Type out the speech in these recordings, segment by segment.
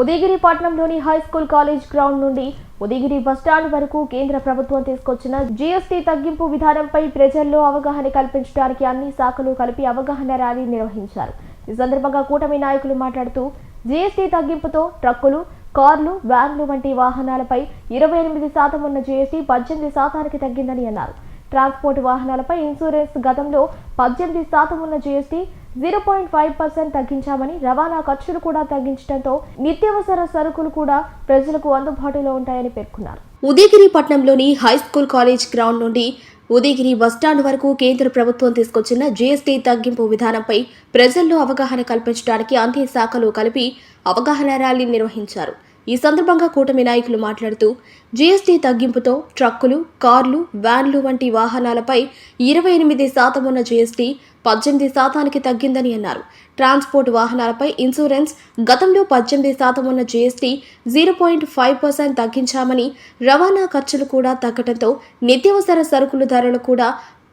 ఉదయగిరి పట్టణంలోని high school college ground నుండి Udayagiri bus stand వరకు కేంద్ర ప్రభుత్వం తీసుకొచ్చిన జీఎస్టీ తగ్గింపు విధానంపై ప్రజల్లో అవగాహన కల్పించడానికి అన్ని శాఖలు కలిపి అవగాహన ర్యాలీ నిర్వహించారు. ఈ సందర్భంగా కూటమి నాయకులు మాట్లాడుతూ జీఎస్టీ తగ్గింపుతో ట్రక్కులు కార్లు వ్యాన్లు వంటి వాహనాలపై ఇరవై ఎనిమిది శాతం ఉన్న జీఎస్టీ పద్దెనిమిది శాతానికి తగ్గిందని అన్నారు. ట్రాన్స్పోర్ట్ వాహనాలపై ఇన్సూరెన్స్ గతంలో పద్దెనిమిది శాతం ఉన్న GST zero point five percent తగ్గించామని రవాణా ఖర్చులు కూడా తగ్గించడంతో నిత్యావసర సరుకులు కూడా ప్రజలకు అందుబాటులో ఉంటాయని పేర్కొన్నారు. ఉదయగిరి పట్టణంలోని హై స్కూల్ కాలేజ్ గ్రౌండ్ నుండి ఉదయగిరి బస్టాండ్ వరకు కేంద్ర ప్రభుత్వం తీసుకొచ్చిన జీఎస్టీ తగ్గింపు విధానంపై ప్రజల్లో అవగాహన కల్పించడానికి అన్ని శాఖలు కలిపి అవగాహన ర్యాలీ నిర్వహించారు. ఈ సందర్భంగా కూటమి నాయకులు మాట్లాడుతూ జీఎస్టీ తగ్గింపుతో ట్రక్కులు కార్లు వ్యాన్లు వంటి వాహనాలపై ఇరవై ఎనిమిది శాతం ఉన్న జీఎస్టీ పద్దెనిమిది శాతానికి తగ్గిందని అన్నారు. ట్రాన్స్పోర్ట్ వాహనాలపై ఇన్సూరెన్స్ గతంలో పద్దెనిమిది శాతం ఉన్న GST zero point five percent తగ్గించామని రవాణా ఖర్చులు కూడా తగ్గడంతో నిత్యావసర సరుకుల ధరలు కూడా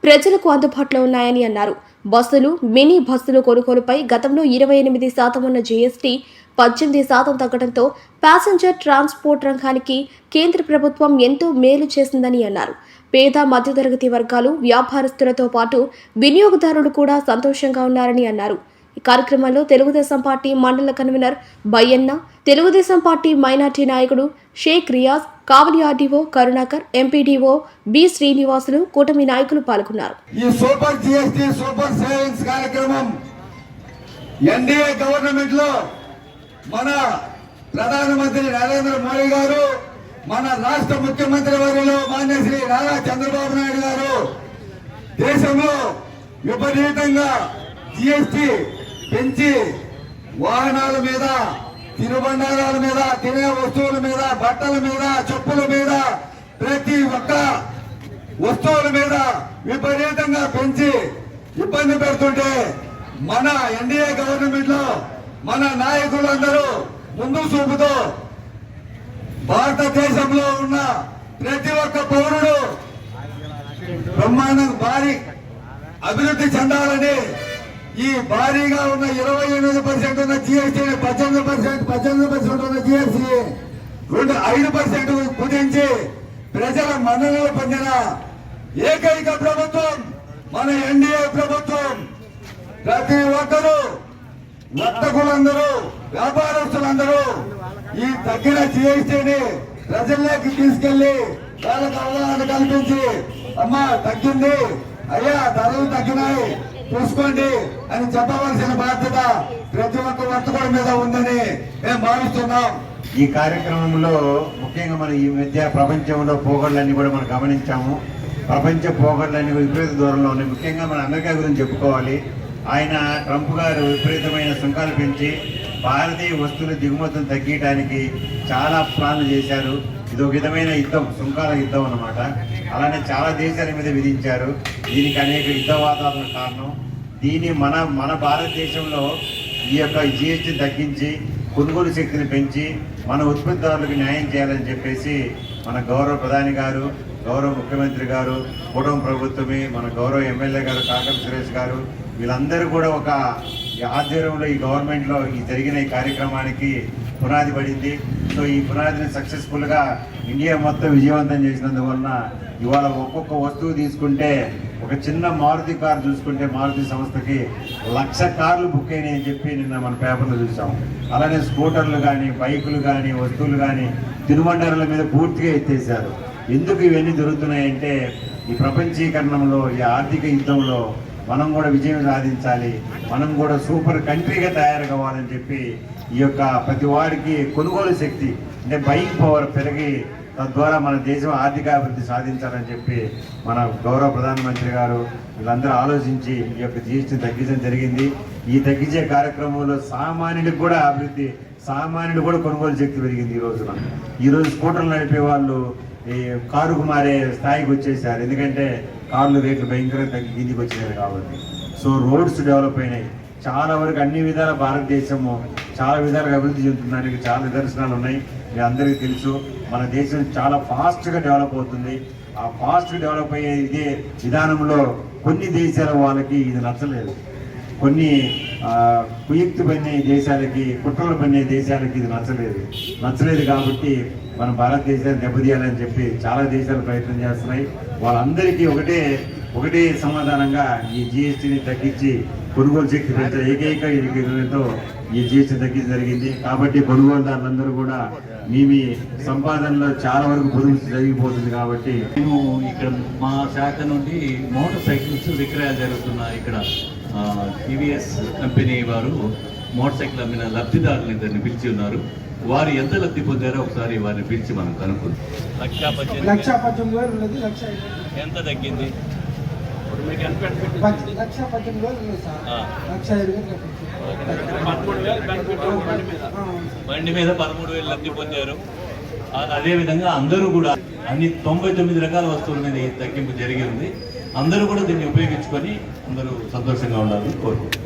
ప్రజలకు అందుబాటులో ఉన్నాయని అన్నారు. బస్సులు మినీ బస్సులు కొనుగోలుపై గతంలో ఇరవై ఎనిమిది శాతం ఉన్న జీఎస్టీ పద్దెనిమిది శాతం తగ్గడంతో ప్యాసింజర్ ట్రాన్స్పోర్ట్ రంగానికి కేంద్ర ప్రభుత్వం ఎంతో మేలు చేసిందని అన్నారు. పేద మధ్యతరగతి వర్గాలు వ్యాపారస్తులతో పాటు వినియోగదారులు కూడా సంతోషంగా ఉన్నారని అన్నారు. కార్యక్రమంలో తెలుగుదేశం పార్టీ మండల convener Bayyanna Telugu Desam party minority నాయకుడు Sheikh Riyaz Kavali RDO Karunakar MPDO B Srinivasulu కూటమి నాయకులు పాల్గొన్నారు. ఈ సూపర్ జిఎస్టీ సూపర్ సేవింగ్స్ కార్యక్రమం ఎన్డీఏ గవర్నమెంట్లో మన ప్రధానమంత్రి నరేంద్ర మోడీ గారు మన రాష్ట్ర ముఖ్యమంత్రి వారిలో మాన్య శ్రీ నారా చంద్రబాబు నాయుడు గారు దేశంలో విపరీతంగా జిఎస్టి పెంచి వాహనాల మీద తినుబండారాల మీద తినే వస్తువుల మీద బట్టల మీద చెప్పుల మీద ప్రతి ఒక్క వస్తువుల మీద విపరీతంగా పెంచి ఇబ్బంది పెడుతుంటే మన ఎన్డీఏ గవర్నమెంట్లో మన నాయకులందరూ ముందు చూపుతో భారతదేశంలో ఉన్న ప్రతి ఒక్క పౌరుడు బ్రహ్మాండం భారీ అభివృద్ధి చెందాలని ఈ భారీగా ఉన్న ఇరవై ఎనిమిది పర్సెంట్ ఉన్న జిఎస్టీ పద్దెనిమిది పర్సెంట్ పద్దెనిమిది పర్సెంట్ ఉన్న జిఎస్టీ రెండు ఐదు పర్సెంట్ కుదించి ప్రజల మన్ననలు పొందిన ఏకైక ప్రభుత్వం మన ఎన్డీఏ ప్రభుత్వం. ప్రతి ఒక్కరూ వర్తకులందరూ వ్యాపారస్తులందరూ ఈ తగ్గిన జిఎస్టీని ప్రజల్లోకి తీసుకెళ్ళి వాళ్ళకి అవగాహన కల్పించి అమ్మా తగ్గింది. అయ్యా ధరలు తగ్గినాయి. చూసుకోండి అని చెప్పవలసిన బాధ్యత ప్రతి ఒక్క వర్తకుడి మీద ఉందని మేము భావిస్తున్నాం. ఈ కార్యక్రమంలో ముఖ్యంగా మనం ఈ మధ్య ప్రపంచంలో పోగొళ్ళన్నీ కూడా మనం గమనించాము. ప్రపంచ పోగొళ్ళన్నీ విపరీత దూరంలో ఉన్నాయి. ముఖ్యంగా మన అమెరికా గురించి చెప్పుకోవాలి. ఆయన ట్రంప్ గారు విపరీతమైన సుంకాలు పెంచి భారతీయ వస్తువుల దిగుమతులు తగ్గించడానికి చాలా ప్లాన్లు చేశారు. ఇది ఒక విధమైన యుద్ధం సుంకాల యుద్ధం అన్నమాట. అలానే చాలా దేశాల మీద విధించారు. దీనికి అనేక యుద్ధ వాతావరణం కారణం. దీన్ని మన మన భారతదేశంలో ఈ యొక్క జిఎస్టీ తగ్గించి కొనుగోలు శక్తిని పెంచి మన ఉత్పత్తిదారులకు న్యాయం చేయాలని చెప్పేసి మన గౌరవ ప్రధాని గారు గౌరవ ముఖ్యమంత్రి గారు కూటమి ప్రభుత్వమే మన గౌరవ ఎమ్మెల్యే గారు కాకం సురేష్ గారు వీళ్ళందరూ కూడా ఒక ఈ ఆధ్వర్యంలో ఈ గవర్నమెంట్లో ఈ జరిగిన ఈ కార్యక్రమానికి పునాది పడింది. సో ఈ పునాదిని సక్సెస్ఫుల్గా ఇండియా మొత్తం విజయవంతం చేసినందువలన ఇవాళ ఒక్కొక్క వస్తువు తీసుకుంటే ఒక చిన్న మారుతి కారు చూసుకుంటే మారుతి సంస్థకి లక్ష కార్లు బుక్ అయినాయి అని చెప్పి నిన్న మన పేపర్లో చూసాం. అలానే స్కూటర్లు కానీ బైకులు కానీ వస్తువులు కానీ తినుబండారుల మీద పూర్తిగా ఎత్తేసారు ఎందుకు ఇవన్నీ దొరుకుతున్నాయంటే ఈ ప్రపంచీకరణంలో ఈ ఆర్థిక యుద్ధంలో మనం కూడా విజయం సాధించాలి. మనం కూడా సూపర్ కంట్రీగా తయారు కావాలని చెప్పి ఈ యొక్క ప్రతి వాడికి కొనుగోలు శక్తి అంటే బయింగ్ పవర్ పెరిగి తద్వారా మన దేశం ఆర్థిక అభివృద్ధి సాధించాలని చెప్పి మన గౌరవ ప్రధానమంత్రి గారు వీళ్ళందరూ ఆలోచించి ఈ యొక్క జీఎస్టీ తగ్గించడం జరిగింది. ఈ తగ్గించే కార్యక్రమంలో సామాన్యుడికి కూడా అభివృద్ధి సామాన్యుడు కూడా కొనుగోలు శక్తి పెరిగింది ఈ రోజున. ఈరోజు స్కూటర్లు నడిపే వాళ్ళు ఈ కారుకు మారే స్థాయికి వచ్చేసారు. ఎందుకంటే కార్లు రేట్లు భయంకరంగా తగ్గి కిందికి వచ్చినాయి కాబట్టి. సో రోడ్స్ డెవలప్ అయినాయి. చాలా వరకు అన్ని విధాల భారతదేశము చాలా విధాలుగా అభివృద్ధి చెందుతుందానికి చాలా నిదర్శనాలు ఉన్నాయి. మీ అందరికీ తెలుసు మన దేశం చాలా ఫాస్ట్గా డెవలప్ అవుతుంది. ఆ ఫాస్ట్ డెవలప్ అయ్యే ఇదే విధానంలో కొన్ని దేశాల వాళ్ళకి ఇది నచ్చలేదు. కొన్ని కుయుక్తి పన్నే దేశాలకి కుట్రలు పన్నే దేశాలకి ఇది నచ్చలేదు. నచ్చలేదు కాబట్టి మన భారతదేశాన్ని దెబ్బతీయాలని చెప్పి చాలా దేశాలు ప్రయత్నం చేస్తున్నాయి. వాళ్ళందరికీ ఒకటే ఒకటే సమాధానంగా ఈ జిఎస్టీని తగ్గించి కొనుగోలు శక్తి పెంచే ఏకైక నిర్ణయంతో ఈ జిఎస్టీ తగ్గించి జరిగింది. కాబట్టి కొనుగోలుదారులందరూ కూడా మీ మీ సంపాదనలో చాలా వరకు పొదుపు జరిగిపోతుంది కాబట్టి మేము ఇక్కడ మా శాఖ నుండి మోటార్ సైకిల్స్ విక్రయాలు జరుగుతున్నాయి ఇక్కడ. టీవీఎస్ కంపెనీ వారు మోటార్ సైకిల్ అమ్మిన లబ్ధిదారులను ఇద్దరిని పిలిచి ఉన్నారు. వారు ఎంత లబ్ధి పొందారో ఒకసారి వారిని పిలిచి మనం కనుక్కుందాం. లక్ష లక్ష పద్దెనిమిది వేలు ఉన్నది లక్ష ఎంత తగ్గింది? లక్ష పద్దెనిమిది వేలు సార్. వేలు బండి మీద పదమూడు వేలు లబ్ధి పొందారు. అదేవిధంగా అందరూ కూడా అన్ని తొంభై తొమ్మిది రకాల వస్తువుల మీద ఈ తగ్గింపు జరిగి ఉంది. అందరూ కూడా దీన్ని ఉపయోగించుకొని అందరూ సంతోషంగా ఉండాలని కోరుకుంటున్నాను